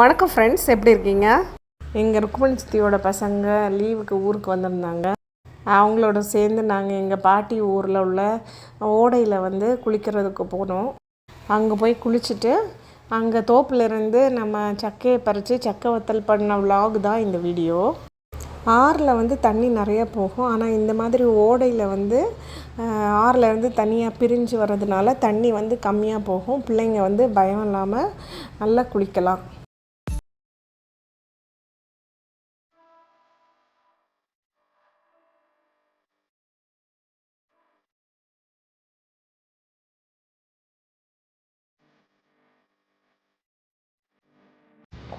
வணக்கம் ஃப்ரெண்ட்ஸ் எப்படி இருக்கீங்க? எங்கள் ருக்குமணி சித்தியோட பசங்க லீவுக்கு ஊருக்கு வந்திருந்தாங்க. அவங்களோட சேர்ந்து நாங்கள் எங்கள் பாட்டி ஊரில் உள்ள ஓடையில் வந்து குளிக்கிறதுக்கு போனோம். அங்கே போய் குளிச்சுட்டு அங்கே தோப்புலேருந்து நம்ம சக்கையை பறித்து சக்கை வத்தல் பண்ண vlog தான் இந்த வீடியோ ஆறில் வந்து தண்ணி நிறையா போகும். ஆனால் இந்த மாதிரி ஓடையில் வந்து ஆறில் இருந்து தனியாக பிரிஞ்சு வர்றதுனால தண்ணி வந்து கம்மியாக போகும். பிள்ளைங்க வந்து பயம் இல்லாமல் நல்லா குளிக்கலாம்.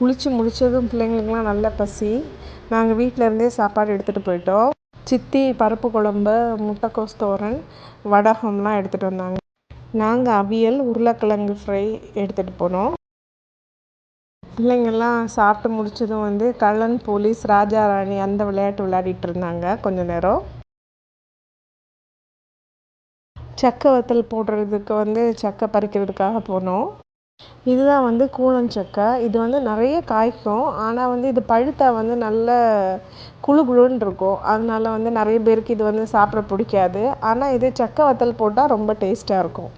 குளித்து முடித்ததும் பிள்ளைங்களுக்குலாம் நல்ல பசி. நாங்கள் வீட்டிலேருந்தே சாப்பாடு எடுத்துகிட்டு போயிட்டோம். சித்தி பருப்பு குழம்பு முட்டைக்கோஸ் தோரன் வடகம்லாம் எடுத்துகிட்டு வந்தாங்க. நாங்கள் அவியல் உருளைக்கிழங்கு ஃப்ரை எடுத்துகிட்டு போனோம். பிள்ளைங்கள்லாம் சாப்பிட்டு முடிச்சதும் வந்து கள்ளன் போலீஸ் ராஜா ராணி அந்த விளையாட்டு விளையாடிட்டு இருந்தாங்க கொஞ்ச நேரம். சக்கை வத்தல் போடுறதுக்கு வந்து சக்கை பறிக்கிறதுக்காக போனோம். இதுதான் வந்து கூழஞ்சக்கை இது வந்து நிறைய காய்க்கும். ஆனால் வந்து இது பழுத்தா வந்து நல்ல குளு குழுன்னு இருக்கும். அதனால வந்து நிறைய பேருக்கு இது வந்து சாப்பிட பிடிக்காது. ஆனால் இது சக்கை வத்தல் போட்டால் ரொம்ப டேஸ்ட்டாக இருக்கும்.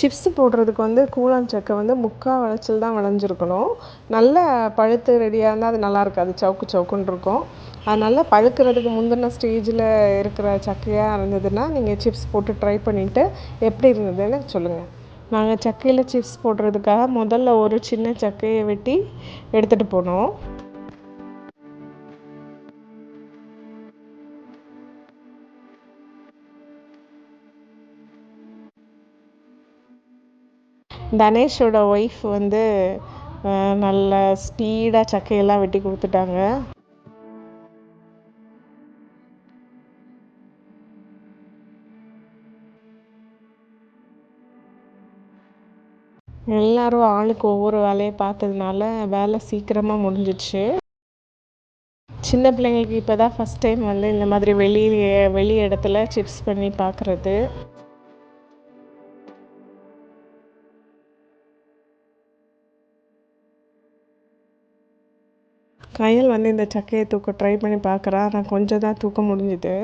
சிப்ஸ் போடுறதுக்கு வந்து கூழாஞ்சக்கை வந்து முக்கால் விளைச்சல் தான் விளைஞ்சிருக்கணும். நல்ல பழுத்து ரெடியாக இருந்தால் அது நல்லா இருக்காது. சவுக்கு சவுக்குன்னு இருக்கும். அதனால் பழுக்கிறதுக்கு முந்தின ஸ்டேஜில் இருக்கிற சக்கையாக இருந்ததுன்னா நீங்கள் சிப்ஸ் போட்டு ட்ரை பண்ணிவிட்டு எப்படி இருந்ததுன்னு சொல்லுங்கள் நாங்கள் சக்கையில் சிப்ஸ் போடுறதுக்காக முதல்ல ஒரு சின்ன சக்கையை வெட்டி எடுத்துகிட்டு போனோம். தனேஷோட ஒய்ஃப் வந்து நல்ல ஸ்பீடாக சக்கையெல்லாம் வெட்டி கொடுத்துட்டாங்க. எல்லாரும் ஆளுக்கு ஒவ்வொரு வேலையை பார்த்ததுனால வேலை சீக்கிரமாக முடிஞ்சிடுச்சு. சின்ன பிள்ளைங்களுக்கு இப்போ தான் ஃபஸ்ட் டைம் வந்து இந்த மாதிரி வெளியே வெளி இடத்துல சிப்ஸ் பண்ணி பார்க்குறது கையல் வந்து இந்த சக்கையை தூக்க ட்ரை பண்ணி பார்க்குறா ஆனால் கொஞ்சம் தான் தூக்க முடிஞ்சுது.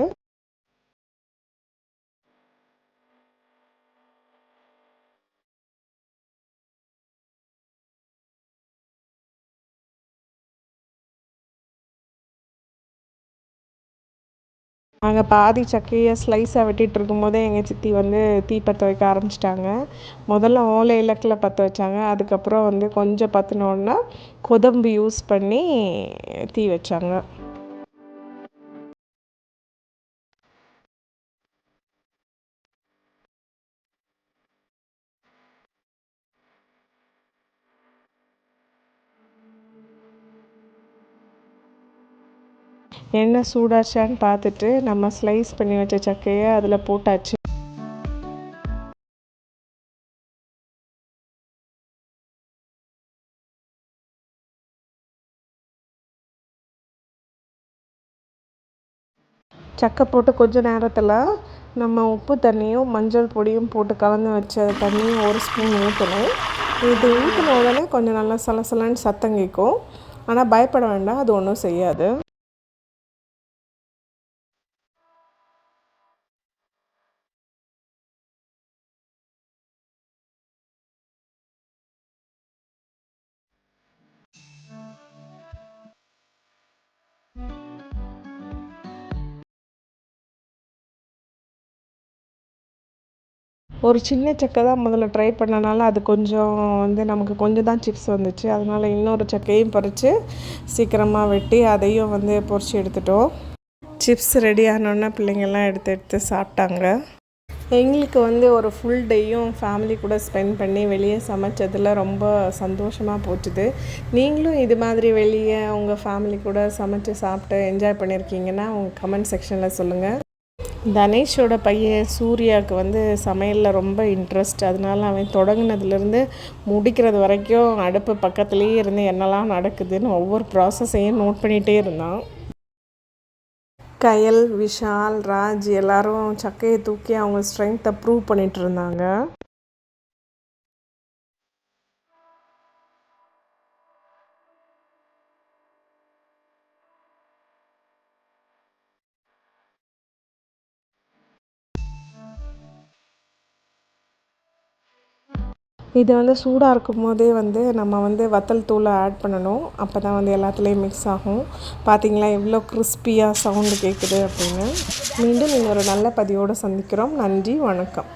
நாங்கள் பாதி சக்கையை ஸ்லைஸாக வெட்டிட்டு இருக்கும்போதே எங்கள் சித்தி வந்து தீ பற்ற வைக்க ஆரம்பிச்சிட்டாங்க. முதல்ல ஓலை இலக்கில் பற்ற வச்சாங்க. அதுக்கப்புறம் வந்து கொஞ்சம் பற்றினோன்னா கொதம்பு யூஸ் பண்ணி தீ வச்சாங்க. எண்ணெய் சூடாச்சான்னு பார்த்துட்டு நம்ம ஸ்லைஸ் பண்ணி வச்ச சக்கையை அதில் போட்டாச்சு. சக்கை போட்டு கொஞ்ச நேரத்தில் நம்ம உப்பு தண்ணியும் மஞ்சள் பொடியும் போட்டு கலந்து வச்ச தண்ணியும் ஒரு ஸ்பூன் ஊற்றணும் இது ஊற்றின உடனே கொஞ்சம் நல்லா சலசலன்னு சத்தம் கேட்கும். ஆனால் பயப்பட வேண்டாம் அது ஒன்றும் செய்யாது. ஒரு சின்ன சக்கை தான் முதல்ல ட்ரை பண்ணனால அது கொஞ்சம் வந்து நமக்கு கொஞ்சம் தான் சிப்ஸ் வந்துச்சு. அதனால் இன்னொரு சக்கையும் பறித்து சீக்கிரமாக வெட்டி அதையும் வந்து பொறிச்சு எடுத்துட்டோம். சிப்ஸ் ரெடி ஆனோடனே பிள்ளைங்கள்லாம் எடுத்து எடுத்து சாப்பிட்டாங்க. எங்களுக்கு வந்து ஒரு ஃபுல் டேயும் ஃபேமிலி கூட ஸ்பெண்ட் பண்ணி வெளியே சமைச்சதில் ரொம்ப சந்தோஷமாக போச்சுது. நீங்களும் இது மாதிரி வெளியே உங்கள் ஃபேமிலி கூட சமைச்சு சாப்பிட்டு என்ஜாய் பண்ணியிருக்கீங்கன்னா உங்கள் கமெண்ட் செக்ஷனில் சொல்லுங்கள் தனேஷோட பையன் சூர்யாவுக்கு வந்து சமையலில் ரொம்ப இன்ட்ரெஸ்ட் அதனால அவன் தொடங்கினதுலேருந்து முடிக்கிறது வரைக்கும் அடுப்பு பக்கத்துலேயே இருந்து என்னெல்லாம் நடக்குதுன்னு ஒவ்வொரு ப்ராசஸையும் நோட் பண்ணிகிட்டே இருந்தான். கயல் விஷால் ராஜ் எல்லாரும் சக்கையை தூக்கி அவங்க ஸ்ட்ரென்த்தை ப்ரூவ் பண்ணிகிட்டு இருந்தாங்க. இது வந்து சூடாக இருக்கும் போதே வந்து நம்ம வந்து வத்தல் தூளை ஆட் பண்ணணும். அப்போ தான் வந்து எல்லாத்துலேயும் மிக்ஸ் ஆகும். பார்த்தீங்களா எவ்வளோ கிறிஸ்பியாக சவுண்டு கேட்குது அப்படின்னு. மீண்டும் நீங்கள் ஒரு நல்ல பதிவோடு சந்திக்கிறோம். நன்றி வணக்கம்.